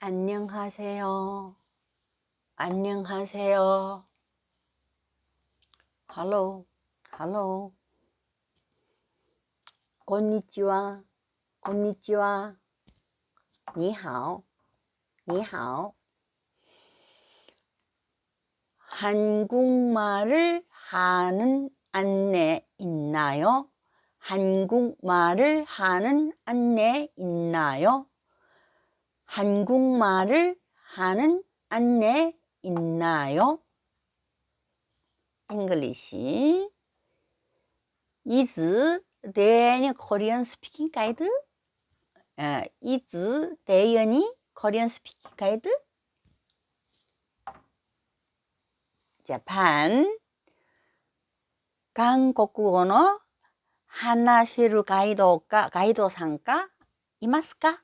안녕하세요. 안녕하세요. Hello. Hello. こんにちは。こんにちは。你好。你好. 한국말을 하는 안내 있나요? 한국말을 하는 안내 있나요? 한국말을 하는 안내 있나요? English. Is there any Korean speaking guide? Uh, is there any Korean speaking guide? 재판 한국어는 하나시루 가이도가 가이도상가 이마스까?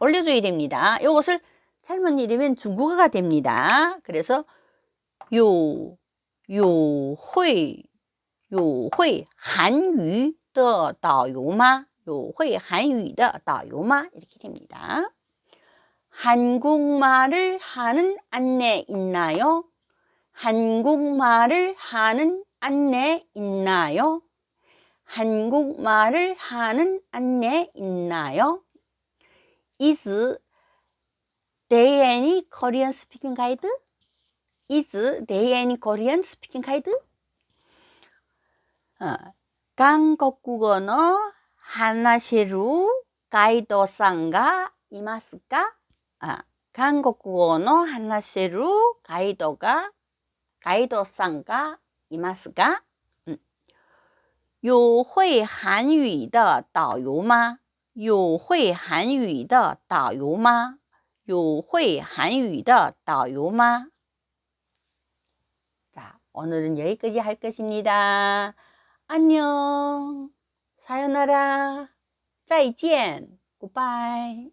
올려줘야 됩니다. 이것을 잘못 읽으면 중국어가 됩니다. 그래서 요, 요, 회, 요, 회, 한유, 더, 다요마, 요, 회, 한유, 더, 다요마, 이렇게 됩니다. 한국말을 하는 안내 있나요? 한국말을 하는 안내 있나요? 한국말을 하는 안내 있나요? is there any Korean speaking guide? is there any Korean speaking guide? 韓国語の話せるガイドさんがいますかあ韓国語の話せるガイドが、ガイドさんがいますか、うん、有会韩语的导游吗有会韩语的导游吗？有会韩语的导游吗？ 자, 오늘은 여기까지 할 것입니다. 안녕. 사요나라. 再见. 굿바이.